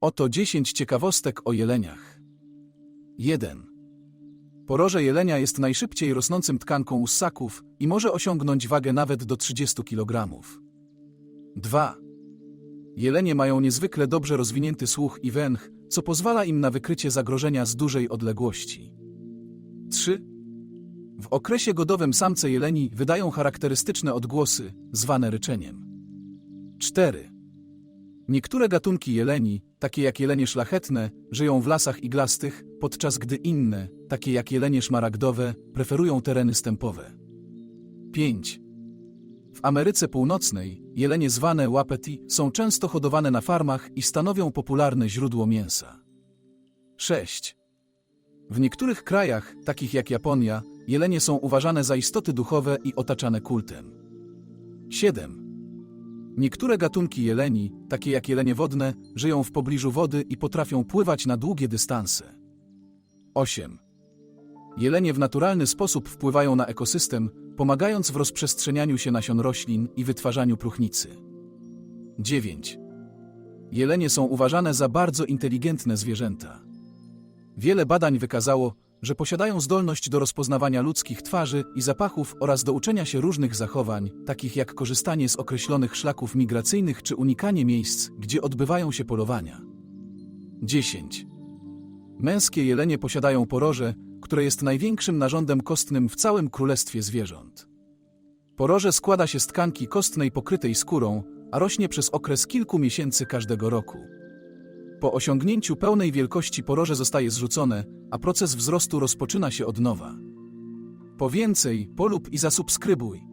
Oto 10 ciekawostek o jeleniach. 1. Poroże jelenia jest najszybciej rosnącym tkanką u ssaków i może osiągnąć wagę nawet do 30 kg. 2. Jelenie mają niezwykle dobrze rozwinięty słuch i węch, co pozwala im na wykrycie zagrożenia z dużej odległości. 3. W okresie godowym samce jeleni wydają charakterystyczne odgłosy, zwane ryczeniem. 4. Niektóre gatunki jeleni, takie jak jelenie szlachetne, żyją w lasach iglastych, podczas gdy inne, takie jak jelenie szmaragdowe, preferują tereny stępowe. 5. W Ameryce Północnej jelenie zwane wapiti są często hodowane na farmach i stanowią popularne źródło mięsa. 6. W niektórych krajach, takich jak Japonia, jelenie są uważane za istoty duchowe i otaczane kultem. 7. Niektóre gatunki jeleni, takie jak jelenie wodne, żyją w pobliżu wody i potrafią pływać na długie dystanse. 8. Jelenie w naturalny sposób wpływają na ekosystem, pomagając w rozprzestrzenianiu się nasion roślin i wytwarzaniu próchnicy. 9. Jelenie są uważane za bardzo inteligentne zwierzęta. Wiele badań wykazało, że posiadają zdolność do rozpoznawania ludzkich twarzy i zapachów oraz do uczenia się różnych zachowań, takich jak korzystanie z określonych szlaków migracyjnych czy unikanie miejsc, gdzie odbywają się polowania. 10. Męskie jelenie posiadają poroże, które jest największym narządem kostnym w całym królestwie zwierząt. Poroże składa się z tkanki kostnej pokrytej skórą, a rośnie przez okres kilku miesięcy każdego roku. Po osiągnięciu pełnej wielkości poroże zostaje zrzucone, a proces wzrostu rozpoczyna się od nowa. Po więcej polub i zasubskrybuj.